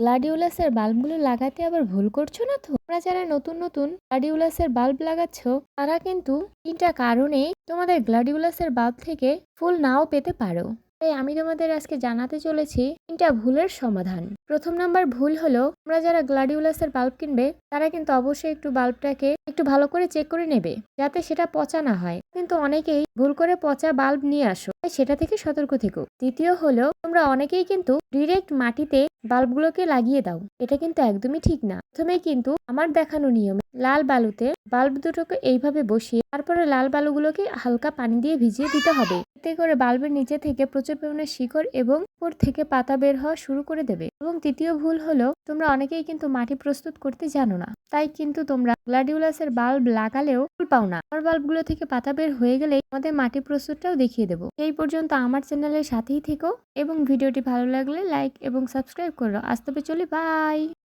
গ্লাডিওলাসের বাল্বগুলো লাগাতে আবার ভুল করছ না তো? তোমরা যারা নতুন নতুন গ্লাডিওলাসের বাল্ব লাগাচ্ছ, তারা কিন্তু তিনটা কারণে তোমাদের গ্লাডিওলাসের বাল্ব থেকে ফুল নাও পেতে পারো। তাই আমি তোমাদের আজকে জানাতে চলেছি তিনটা ভুলের সমাধান। প্রথম নাম্বার ভুল হলো, তোমরা যারা গ্লাডিওলাসের বাল্ব কিনবে, তারা কিন্তু অবশ্যই একটু বাল্বটাকে একটু ভালো করে চেক করে নেবে, যাতে সেটা পচা না হয়। কিন্তু অনেকেই ভুল করে পচা বাল্ব নিয়ে আসো, তাই সেটা থেকে সতর্ক থেকো। দ্বিতীয় হলো, তোমরা অনেকেই কিন্তু ডিরেক্ট মাটিতে বাল্বগুলোকে লাগিয়ে দাও, এটা কিন্তু একদমই ঠিক না। প্রথমে কিন্তু আমার দেখানো নিয়মে লাল বালুতে বাল্ব দুটোকে এইভাবে বসিয়ে, তারপরে লাল বালুগুলোকে হালকা পানি দিয়ে ভিজিয়ে দিতে হবে। এতে করে বাল্বের নিচে থেকে প্রচুর পরিমাণে শিকড় এবং উপর থেকে পাতা বের হওয়া শুরু করে দেবে। এবং তৃতীয় ভুল হলো, তোমরা অনেকেই কিন্তু মাটি প্রস্তুত করতে জানো না, তাই কিন্তু তোমরা গ্লাডিওলাসের বাল্ব লাগালেও ফুল পাও না। আমার বাল্বগুলো থেকে পাতা বের হয়ে গেলে আমাদের মাটি প্রস্তুতটাও দেখিয়ে দেবো। এই পর্যন্ত আমার চ্যানেলের সাথেই থেকো এবং ভিডিওটি ভালো লাগলে লাইক এবং সাবস্ক্রাইব করো। আজ তবে চলি, বাই!